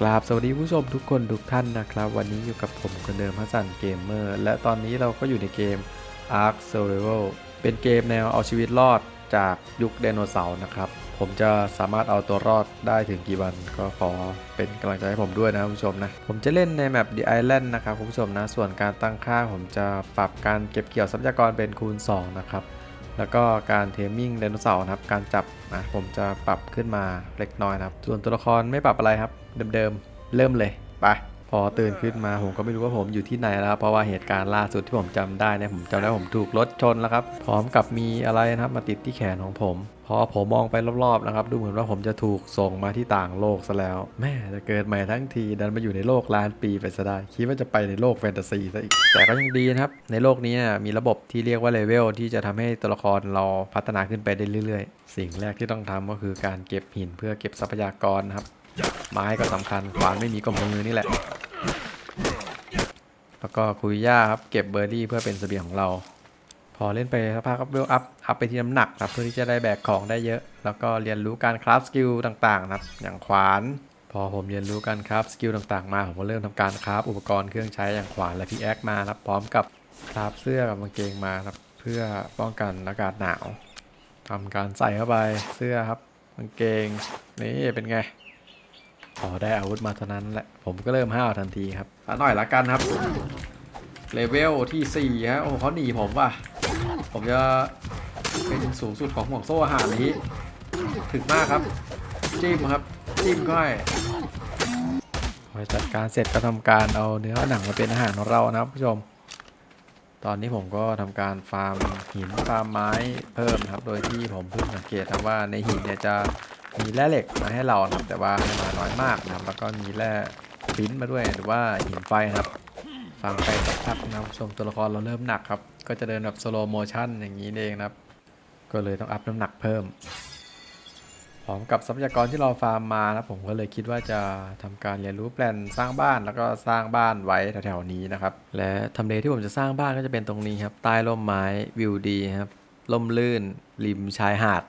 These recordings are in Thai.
กราบสวัสดีผู้ชมทุกคนทุกท่านนะครับ วันนี้อยู่กับผมคนเดิมฮัสซันเกมเมอร์และตอนนี้เราก็อยู่ในเกม Ark Survival เป็นเกมแนวเอาชีวิตรอดจากยุคไดโนเสาร์นะครับ ผมจะสามารถเอาตัวรอดได้ถึงกี่วันก็ขอเป็นกำลังใจให้ผมด้วยนะคุณผู้ชมนะ ผมจะเล่นในแมป The Island นะครับคุณผู้ชมนะ ส่วนการตั้งค่าผมจะปรับการเก็บเกี่ยวทรัพยากรเป็นคูณ 2 นะครับ แล้วก็การเทมมิ่งไดโนเสาร์นะครับ การจับนะผมจะปรับขึ้นมาเล็กน้อยนะครับ ส่วนตัวละครไม่ปรับอะไรครับ เดิมๆ เริ่มเลย ไป พอตื่นขึ้นมาผมก็ไม่รู้ว่าผมอยู่ที่ไหนแล้ว เพราะว่าเหตุการณ์ล่าสุดที่ผมจำได้เนี่ยผมจำได้ผมถูกรถชนแล้วครับ พร้อมกับมีอะไรนะครับมาติดที่แขนของผม พอผมมองไปรอบๆนะครับ ดูเหมือนว่าผมจะถูกส่งมาที่ต่างโลกซะแล้ว แม่จะเกิดใหม่ทั้งที ดันมาอยู่ในโลกล้านปีไปซะได้ คิดว่าจะไปในโลกแฟนตาซีซะอีก แต่ก็ยังดีนะครับ ในโลกนี้นี่ยมีระบบที่เรียกว่าเลเวลที่จะทำให้ตัวละครเราพัฒนาขึ้นไปได้เรื่อยๆ สิ่งแรกที่ต้องทำก็คือการเก็บหินเพื่อเก็บทรัพยากรนะครับ ไม้ก็สำคัญขวานไม่มีก็มือนี่แหละ แล้วก็คุยหญ้าครับเก็บเบอร์รี่เพื่อเป็นเสบียงของเรา พอเล่นไปสักพักก็เวลอัพอัพไปที่น้ำหนักครับเพื่อที่จะได้แบกของได้เยอะ แล้วก็เรียนรู้การคราฟสกิลต่างๆนะครับอย่างขวาน พอผมเรียนรู้การคราฟสกิลต่างๆมา ผมก็เริ่มทำการคราฟอุปกรณ์เครื่องใช้อย่างขวานและพีแอคมาครับพร้อมกับคราฟเสื้อกับกางเกงมาครับเพื่อป้องกันอากาศหนาวทำการใส่เข้าไปเสื้อครับกางเกงนี่เป็นไงพอได้อาวุธมาเท่านั้นแหละผมก็เริ่มห้าวทันทีครับอะหน่อยละกันครับเลเวลที่4ฮะโอ้เขาหนีผมว่ะ ผมจะเป็นสูงสุดของห่วงโซ่อาหารนี้ ถึงมากครับ จิ้มครับ จิ้มก้อยพอจัดการเสร็จก็ทำการเอาเนื้อหนังมาเป็นอาหารของเรานะครับผู้ชม ตอนนี้ผมก็ทำการฟาร์มหินฟาร์มไม้เพิ่มครับ โดยที่ผมเพิ่งสังเกตนะว่าในหินเนี่ยจะมีแร่เหล็กมาให้เรานะครับแต่ว่าให้มาน้อยมากนะครับ แล้วก็มีแร่ฟินมาด้วยหรือว่าหินไฟครับ ฟังไปสักพักนะครับผู้ชมตัวละครเราเริ่มหนักครับ ก็จะเดินแบบสโลโมชั่นอย่างนี้เองนะครับ ก็เลยต้องอัพน้ำหนักเพิ่ม พร้อมกับทรัพยากรที่เราฟาร์มมานะผมก็เลยคิดว่าจะทำการเรียนรู้แปลนสร้างบ้านแล้วก็สร้างบ้านไว้แถวๆนี้นะครับ และทำเลที่ผมจะสร้างบ้านก็จะเป็นตรงนี้ครับใต้ร่มไม้วิวดีครับร่มลื่น ริมชายหาด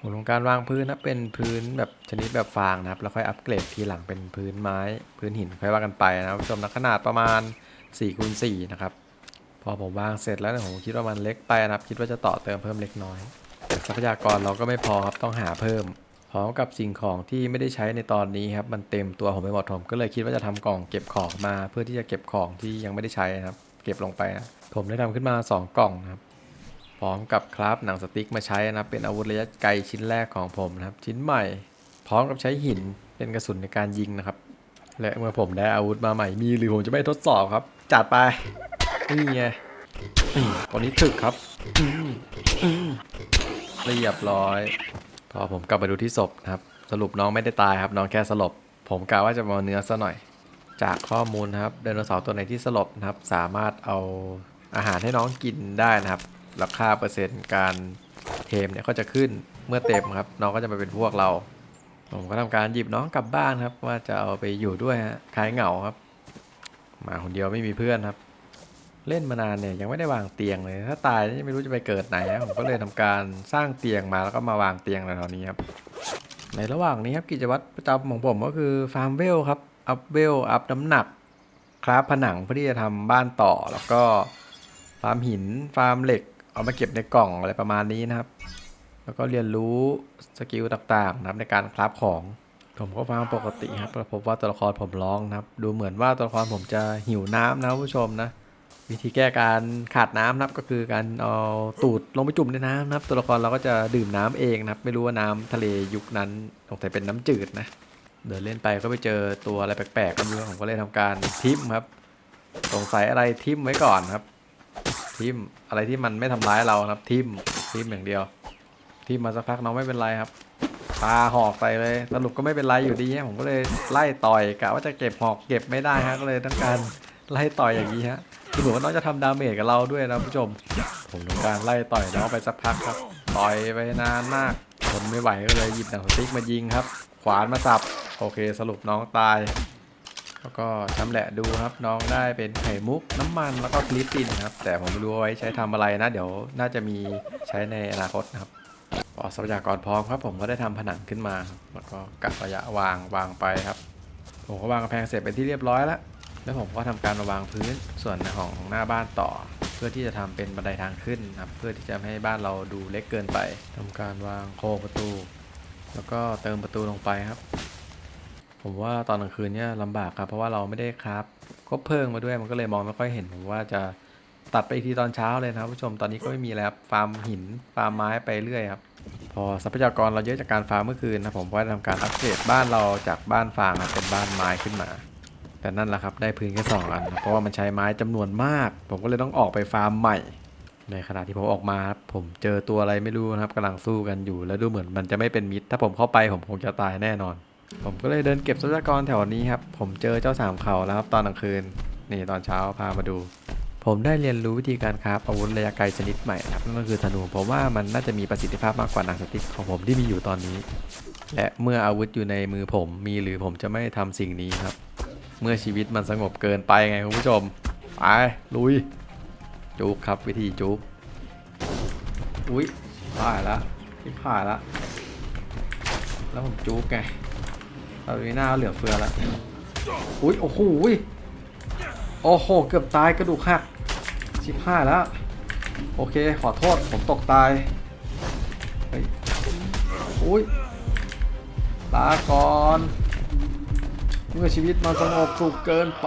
ผมทำการวางพื้นนะเป็นพื้นแบบชนิดแบบฟางนะครับ แล้วค่อยอัปเกรดทีหลังเป็นพื้นไม้ พื้นหินค่อยว่ากันไปนะครับผู้ชมนะขนาดประมาณ 4คูณ4นะครับ พอผมวางเสร็จแล้วเนี่ยผมคิดว่ามันเล็กไปนะครับ คิดว่าจะต่อเติมเพิ่มเล็กน้อย แต่ทรัพยากรเราก็ไม่พอครับต้องหาเพิ่มพร้อมกับสิ่งของที่ไม่ได้ใช้ในตอนนี้ครับมันเต็มตัวผมไปหมดผมก็เลยคิดว่าจะทำกล่องเก็บของมา เพื่อที่จะเก็บของที่ยังไม่ได้ใช้นะครับ เก็บลงไปนะผมได้ทำขึ้นมา 2 กล่องนะครับพร้อมกับคราฟหนังสติ๊กมาใช้นะเป็นอาวุธระยะไกลชิ้นแรกของผมนะครับ ชิ้นใหม่ พร้อมกับใช้หินเป็นกระสุนในการยิงนะครับ และเมื่อผมได้อาวุธมาใหม่มีหรือผมจะไม่ทดสอบครับ จัดไป นี่ไงตัวนี้ถึกครับเรียบร้อย พอผมกลับมาดูที่ศพนะครับ สรุปน้องไม่ได้ตายครับ น้องแค่สลบ ผมกะว่าจะมาเอาเนื้อซะหน่อย จากข้อมูลครับไดโนเสาร์ตัวไหนที่สลบนะครับ สามารถเอาอาหารให้น้องกินได้นะครับแล้วค่าเปอร์เซ็นต์การเทมเนี่ยก็จะขึ้นเมื่อเต็มครับ น้องก็จะมาเป็นพวกเรา ผมก็ทำการหยิบน้องกลับบ้านครับ ว่าจะเอาไปอยู่ด้วยฮะคลายเหงาครับ มาคนเดียวไม่มีเพื่อนครับ เล่นมานานเนี่ยยังไม่ได้วางเตียงเลย ถ้าตายนี่ไม่รู้จะไปเกิดไหนนะผมก็เลยทำการสร้างเตียงมาแล้วก็มาวางเตียงแถวๆนี้ครับในระหว่างนี้ครับกิจวัตรประจำของผมก็คือฟาร์มเวลครับอัพเวลอัพน้ำหนักคราฟผนังเพื่อที่จะทำบ้านต่อแล้วก็ฟาร์มหินฟาร์มเหล็ก เอามาเก็บในกล่องอะไรประมาณนี้นะครับ แล้วก็เรียนรู้สกิลต่างๆนะครับในการคราฟของ ผมก็ฟาร์มปกติครับแต่พบว่าตัวละครผมร้องนะครับ ดูเหมือนว่าตัวละครผมจะหิวน้ำนะคุณผู้ชมนะ วิธีแก้การขาดน้ำนะครับก็คือการเอาตูดลงไปจุ่มในน้ำนะครับ ตัวละครเราก็จะดื่มน้ำเองนะครับ ไม่รู้ว่าน้ำทะเลยุคนั้นสงสัยเป็นน้ำจืดนะ เดินเล่นไปก็ไปเจอตัวอะไรแปลกๆก็ไม่รู้ผมก็เลยทำการทิมครับ สงสัยอะไรทิมไว้ก่อนครับทิมอะไรที่มันไม่ทำร้ายเรานะครับทิมทิมอย่างเดียว ทิมมาสักพักน้องไม่เป็นไรครับปาหอกไปเลยสรุปก็ไม่เป็นไรอยู่ดีฮะผมก็เลยไล่ต่อยกะว่าจะเก็บหอกเก็บไม่ได้ฮะก็เลยต้องการไล่ต่อยอย่างนี้ฮะคือเหมือนว่าน้องจะทำดาเมจกับเราด้วยนะผู้ชม ผมทำการไล่ต่อยน้องไปสักพักครับ ต่อยไปนานมากทนไม่ไหวก็เลยหยิบหนังสติ๊กมายิงครับ ขวานมาสับโอเคสรุปน้องตาย แล้วก็ชำแหละดูครับน้องได้เป็นไข่มุกน้ำมันแล้วก็คลิปตินครับแต่ผมไม่รู้ว่าไว้ใช้ทำอะไรนะ เดี๋ยวน่าจะมีใช้ในอนาคตนะครับ พอทรัพยากรพร้อมครับ ผมก็ได้ทำผนังขึ้นมา แล้วก็กะระยะวางวางไปครับ ผมก็วางกำแพงเสร็จเป็นที่เรียบร้อยแล้วแล้วผมก็ทำการมาวางพื้นส่วนของหน้าบ้านต่อ เพื่อที่จะทำเป็นบันไดทางขึ้นนะครับ เพื่อที่จะให้บ้านเราดูเล็กเกินไปทำการวางโครประตู แล้วก็เติมประตูลงไปครับ ผมว่าตอนกลางคืนเนี่ยลำบากครับ เพราะว่าเราไม่ได้ครับคบเพลิงมาด้วยมันก็เลยมองไม่ค่อยเห็นผมว่าจะตัดไปอีกทีตอนเช้าเลยนะครับผู้ชมตอนนี้ก็ไม่มีแล้วครับฟาร์มหินฟาร์มไม้ไปเรื่อยครับ พอทรัพยากรเราเยอะจากการฟาร์มเมื่อคืนนะผมก็ได้ทำการอัปเกรดบ้านเราจากบ้านฟางเป็นบ้านไม้ขึ้นมา แต่นั่นแหละครับได้พื้นแค่สองอัน เพราะว่ามันใช้ไม้จำนวนมาก ผมก็เลยต้องออกไปฟาร์มใหม่ ในขณะที่ผมออกมาผมเจอตัวอะไรไม่รู้นะครับกำลังสู้กันอยู่ แล้วดูเหมือนมันจะไม่เป็นมิตร ถ้าผมเข้าไปผมคงจะตายแน่นอน ผมก็เลยเดินเก็บทรัพยากรแถวนี้ครับผมเจอเจ้าสามเขาแล้วครับตอนกลางคืนนี่ตอนเช้าพามาดู ผมได้เรียนรู้วิธีการคราฟอาวุธระยะไกลชนิดใหม่ครับนั่นก็คือธนูผมว่ามันน่าจะมีประสิทธิภาพมากกว่าหนังสติ๊กของผมที่มีอยู่ตอนนี้ และเมื่ออาวุธอยู่ในมือผมมีหรือผมจะไม่ทำสิ่งนี้ครับ เมื่อชีวิตมันสงบเกินไปไงคุณผู้ชมไปลุยจุกครับวิธีจุกอุ้ยผ่านละที่ผ่านละแล้วผมจุกไงตอนนี้หน้าเหลือเฟือแล้วอุ้ยโอ้โหยโอ้โห เกือบตายกระดูกหัก ชิบห้าแล้ว โอเค ขอโทษ ผมตกตายเฮ้ยอุ้ยลาก่อนเมื่อชีวิตมันสงบสุขเกินไป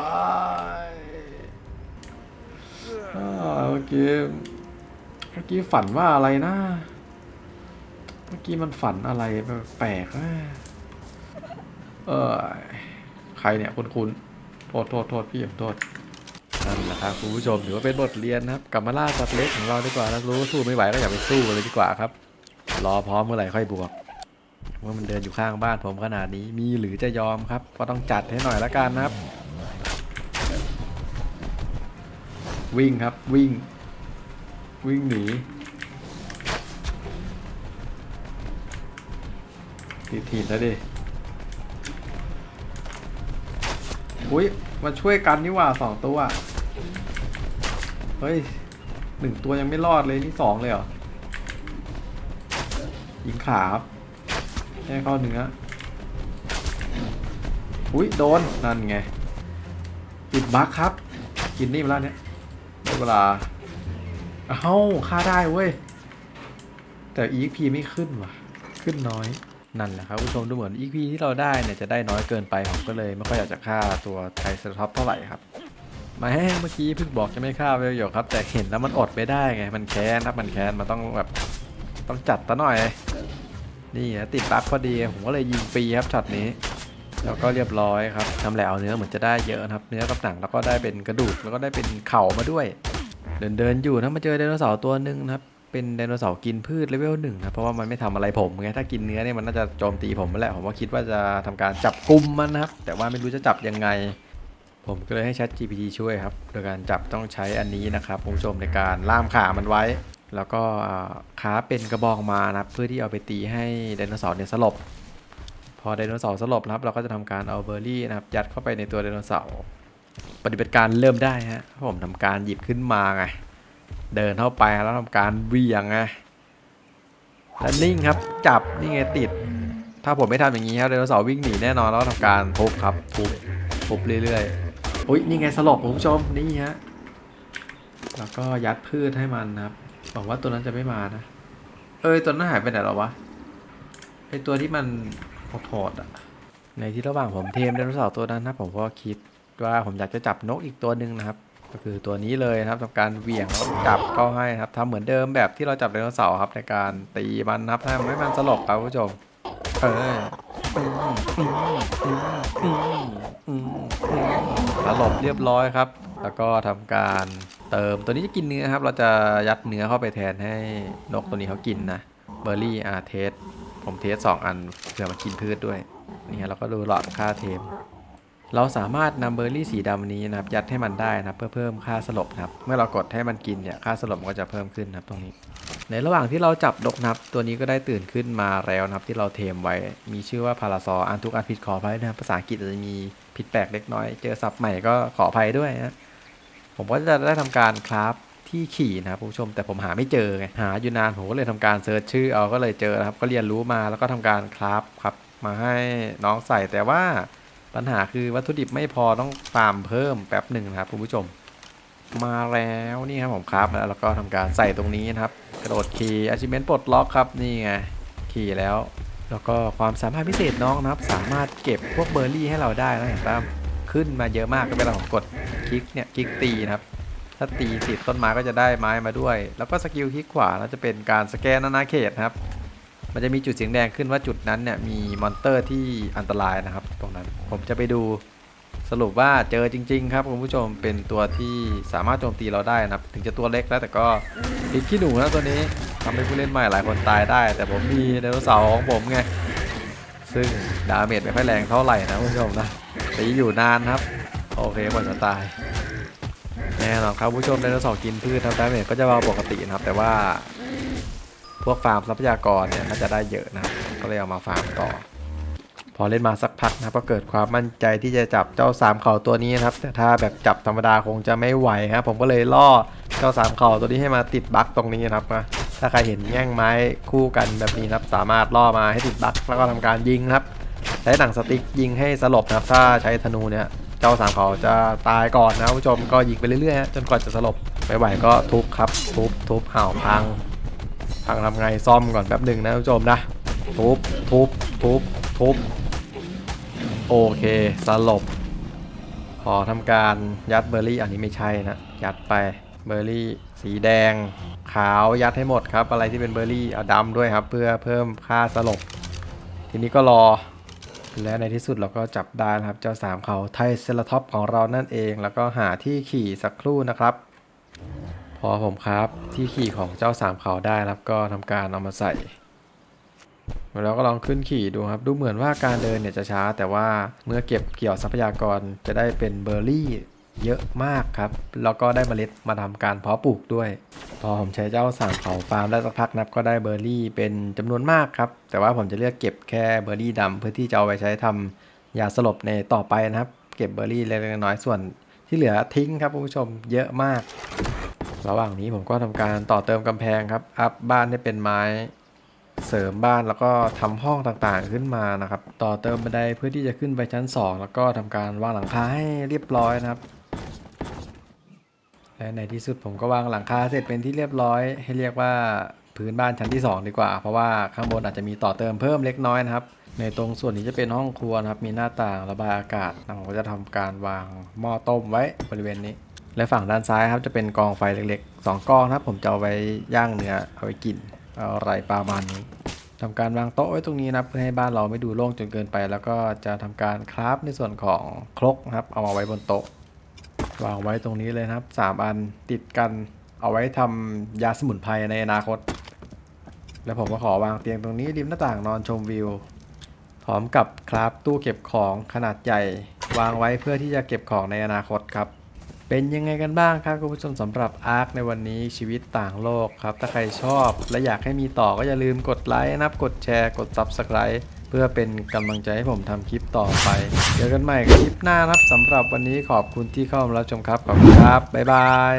เมื่อกี้เมื่อกี้ฝันว่าอะไรนะ เมื่อกี้มันฝันอะไรแปลกๆนะเออใครเนี่ยคุณคุณโทษโทษโทษพี่ผมโทษ นั่นแหละครับคุณผู้ชมถือว่าเป็นบทเรียนนะครับกลับมาล่าสัตว์เล็กของเราดีกว่าแล้วรู้สู้ไม่ไหวก็อย่าไปสู้เลยดีกว่าครับ รอพร้อมเมื่อไหร่ค่อยบวกว่ามันเดินอยู่ข้างบ้านผมขนาดนี้มีหรือจะยอมครับ ก็ต้องจัดให้หน่อยละกันนะครับ วิ่งครับวิ่ง วิ่งหนีติดถีบแล้วดิ อุ้ยมาช่วยกันนี่หว่าสองตัว เฮ้ยหนึ่งตัวยังไม่รอดเลยนี่สองเลยเหรอยิงขาครับแค่เข้าเนื้ออุ้ยโดน นั่นไงติดบั๊กครับ กินนี่มาแล้วเนี่ยได้เวลา เอ้าฆ่าได้เว้ย แต่ EXP ไม่ขึ้นว่ะ ขึ้นน้อย นั่นแหละครับผู้ชมดูเหมือน EXP ที่เราได้เนี่ยจะได้น้อยเกินไปผมก็เลยไม่ค่อยอยากจะฆ่าตัวไทเซอร์ท็อปเท่าไหร่ครับมาแห้งเมื่อกี้เพิ่งบอกจะไม่ฆ่าเวลโยกครับ แต่เห็นแล้วมันอดไม่ได้ไง มันแค้นครับมันแค้นมันต้องแบบต้องจัดซะหน่อย นี่นะติดบั๊กพอดีผมก็เลยยิงฟรีครับช็อตนี้แล้วก็เรียบร้อยครับทำแหละเอาเนื้อเหมือนจะได้เยอะครับ เนื้อกับหนังแล้วก็ได้เป็นกระดูกแล้วก็ได้เป็นเข่ามาด้วย เดินเดินๆอยู่นะมาเจอไดโนเสาร์ตัวหนึ่งครับ เป็นไดโนเสาร์กินพืชเลเวลหนึ่งนะเพราะว่ามันไม่ทำอะไรผมไงถ้ากินเนื้อเนี่ยมันน่าจะโจมตีผมแหละผมก็คิดว่าจะทำการจับกลุ่มมันนะครับ แต่ว่าไม่รู้จะจับยังไง ผมก็เลยให้ Chat GPT ช่วยครับ โดยการจับต้องใช้อันนี้นะครับคุณผู้ชมในการล่ามขามันไว้ แล้วก็อ่าเป็นกระบองมานะครับเพื่อที่เอาไปตีให้ไดโนเสาร์เนี่ยสลบพอไดโนเสาร์สลบนะครับเราก็จะทำการเอาเบอร์รี่นะครับยัดเข้าไปในตัวไดโนเสาร์ปฏิบัติการเริ่มได้ฮะผมทำการหยิบขึ้นมาไง เดินเข้าไปแล้วทำการเวี่ยงไงแล้วนิ่งครับจับนี่ไงติด ถ้าผมไม่ทำอย่างนี้ครับไดโนเสาร์วิ่งหนีแน่นอนแล้วทำการทุบครับทุบทุบเรื่อยๆอุ้ยนี่ไงสลบคุณผู้ชมนี่ฮะแล้วก็ยัดพืชให้มันนะครับหวังว่าตัวนั้นจะไม่มานะ เอ้ยตัวนั้นหายไปไหนแล้ววะไอตัวที่มันโหดๆอะในที่ระหว่างผมเทมไดโนเสาร์ตัวนั้นนะผมก็คิดว่าผมอยากจะจับนกอีกตัวหนึ่งนะครับ ก็คือตัวนี้เลยนะครับทำการเหวี่ยงแล้วจับเข้าให้ครับทำเหมือนเดิมแบบที่เราจับไดโนเสาร์ครับในการตีมันนะครับให้มันไม่มันสลบครับคุณผู้ชมเออสลบเรียบร้อยครับ แล้วก็ทำการเติมตัวนี้จะกินเนื้อครับ เราจะยัดเนื้อเข้าไปแทนให้นกตัวนี้เขากินนะเบอร์รี่อาเทสผมเทสสองอันเผื่อมากินพืชด้วยนี่ฮะเราก็ดูหลอดค่าเทม เราสามารถนำเบอร์รี่สีดำนี้นะครับยัดให้มันได้นะครับเพื่อเพิ่มค่าสลบนะครับเมื่อเรากดให้มันกินเนี่ยค่าสลบก็จะเพิ่มขึ้นนะครับตรงนี้ ในระหว่างที่เราจับนกนับ ตัวนี้ก็ได้ตื่นขึ้นมาแล้วนะครับที่เราเทมไว้มีชื่อว่าพาราซออันทุกอันผิดขออภัยนะครับภาษาอังกฤษอาจจะมีผิดแปลกเล็กน้อย เจอศัพท์ใหม่ก็ขออภัยด้วยนะผมก็จะได้ทำการคราฟที่ขี่นะครับผู้ชมแต่ผมหาไม่เจอไงหาอยู่นานผมก็เลยทำการเซิร์ชชื่อเอาก็เลยเจอนะครับก็เรียนรู้มาแล้วก็ทำการคราฟครับมาให้น้องใส่แต่ว่า ปัญหาคือวัตถุดิบไม่พอต้องฟาร์มเพิ่มแป๊บหนึ่งนะครับคุณผู้ชม มาแล้วนี่ครับผมครับแล้วเราก็ทำการใส่ตรงนี้นะครับ กระโดดขี่ achievement ปลดล็อกครับนี่ไงขี่แล้ว แล้วก็ความสามารถพิเศษน้องนะครับ สามารถเก็บพวกเบอร์รี่ให้เราได้นะเห็นป่ะขึ้นมาเยอะมากก็เวลาผมกดคลิกเนี่ยคลิกตีนะครับถ้าตีติดต้นไม้ก็จะได้ไม้มาด้วย แล้วก็สกิลคลิกขวาแล้วจะเป็นการสแกนอาณาเขตครับ มันจะมีจุดเสียงแดงขึ้นว่าจุดนั้นเนี่ยมีมอนเตอร์ที่อันตรายนะครับ ตรงนั้นผมจะไปดูสรุปว่าเจอจริง ๆ ครับคุณผู้ชมเป็นตัวที่สามารถโจมตีเราได้นะครับ ถึงจะตัวเล็กแล้วแต่ก็ติดขี้หนูนะตัวนี้ทำให้ผู้เล่นใหม่หลายคนตายได้ แต่ผมมีไดโนเสาร์ของผมไงซึ่งดาเมจไม่ค่อยแรงเท่าไหร่นะคุณผู้ชมนะตีอยู่นานครับ โอเคกว่าจะตายแน่นอนครับผู้ชมไดโนเสาร์กินพืชครับดาเมจก็จะเบาปกตินะครับ แต่ว่า พวกฟาร์มทรัพยากรเนี่ยน่าจะได้เยอะนะ ก็เลยเอามาฟาร์มต่อ พอเล่นมาสักพักนะก็เกิดความมั่นใจที่จะจับเจ้าสามเข่าตัวนี้นะครับ แต่ถ้าแบบจับธรรมดาคงจะไม่ไหวครับผมก็เลยล่อเจ้าสามเข่าตัวนี้ให้มาติดบั๊กตรงนี้นะครับนะถ้าใครเห็นแง่งไม้คู่กันแบบนี้นะครับ สามารถล่อมาให้ติดบั๊กแล้วก็ทำการยิงครับใช้หนังสติ๊กยิงให้สลบนะครับ ถ้าใช้ธนูเนี่ยเจ้าสามเขาจะตายก่อนนะผู้ชมก็ยิงไปเรื่อยๆจนกว่าจะสลบไม่ไหวก็ทุบครับทุบทุบเห่าพัง พังทำไงซ่อมก่อนแป๊บหนึ่งนะผู้ชมนะทุบทุบทุบทุบโอเคสลบพอทำการยัดเบอร์รี่อันนี้ไม่ใช่นะ ยัดไปเบอร์รี่สีแดง ขาวยัดให้หมดครับ อะไรที่เป็นเบอร์รี่เอาดำด้วยครับ เพื่อเพิ่มค่าสลบ ทีนี้ก็รอ และในที่สุดเราก็จับได้นะครับ เจ้าสามเขาไทเซราท็อปของเรานั่นเอง แล้วก็หาที่ขี่สักครู่นะครับ พอผมครับที่ขี่ของเจ้าสามเขาได้นะครับก็ทำการเอามาใส่แล้วก็ลองขึ้นขี่ดูครับ ดูเหมือนว่าการเดินเนี่ยจะช้า แต่ว่าเมื่อเก็บเกี่ยวทรัพยากรจะได้เป็นเบอร์รี่เยอะมากครับ แล้วก็ได้เมล็ดมาทำการเพาะปลูกด้วย พอผมใช้เจ้าสามเขาฟาร์มได้สักพักนับก็ได้เบอร์รี่เป็นจำนวนมากครับ แต่ว่าผมจะเลือกเก็บแค่เบอร์รี่ดำเพื่อที่จะเอาไปใช้ทำยาสลบในต่อไปนะครับ เก็บเบอร์รี่เล็กๆน้อยๆส่วนที่เหลือทิ้งครับคุณผู้ชมเยอะมาก ระหว่างนี้ผมก็ทำการต่อเติมกำแพงครับ อัพบ้านให้เป็นไม้เสริมบ้านแล้วก็ทำห้องต่างๆขึ้นมานะครับ ต่อเติมบันไดเพื่อที่จะขึ้นไปชั้น 2 แล้วก็ทำการวางหลังคาให้เรียบร้อยนะครับ และในที่สุดผมก็วางหลังคาเสร็จเป็นที่เรียบร้อย ให้เรียกว่าพื้นบ้านชั้นที่ 2 ดีกว่า เพราะว่าข้างบนอาจจะมีต่อเติมเพิ่มเล็กน้อยนะครับ ในตรงส่วนนี้จะเป็นห้องครัวนะครับ มีหน้าต่างระบายอากาศผมก็จะทำการวางหม้อต้มไว้บริเวณนี้ และฝั่งด้านซ้ายครับจะเป็นกองไฟเล็กๆ 2กองนะครับผมจะเอาไว้ย่างเนื้อเอาไว้กินอะไรประมาณนี้ทำการวางโต๊ะไว้ตรงนี้นะเพื่อให้บ้านเราไม่ดูโล่งจนเกินไป แล้วก็จะทำการคราฟในส่วนของครกนะครับ เอามาไว้บนโต๊ะวางไว้ตรงนี้เลยครับ 3 อันติดกันเอาไว้ทำยาสมุนไพรในอนาคต แล้วผมก็ขอวางเตียงตรงนี้ริมหน้าต่างนอนชมวิวพร้อมกับคราฟตู้เก็บของขนาดใหญ่ วางไว้เพื่อที่จะเก็บของในอนาคตครับ เป็นยังไงกันบ้างครับคุณผู้ชมสำหรับอาร์คในวันนี้ชีวิตต่างโลกครับ ถ้าใครชอบและอยากให้มีต่อก็อย่าลืมกดไลค์นะครับกดแชร์ กด Subscribe เพื่อเป็นกำลังใจให้ผมทำคลิปต่อไป เจอกันใหม่คลิปหน้านะครับสำหรับวันนี้ขอบคุณที่เข้ามารับชมครับ ขอบคุณครับ บ๊ายบาย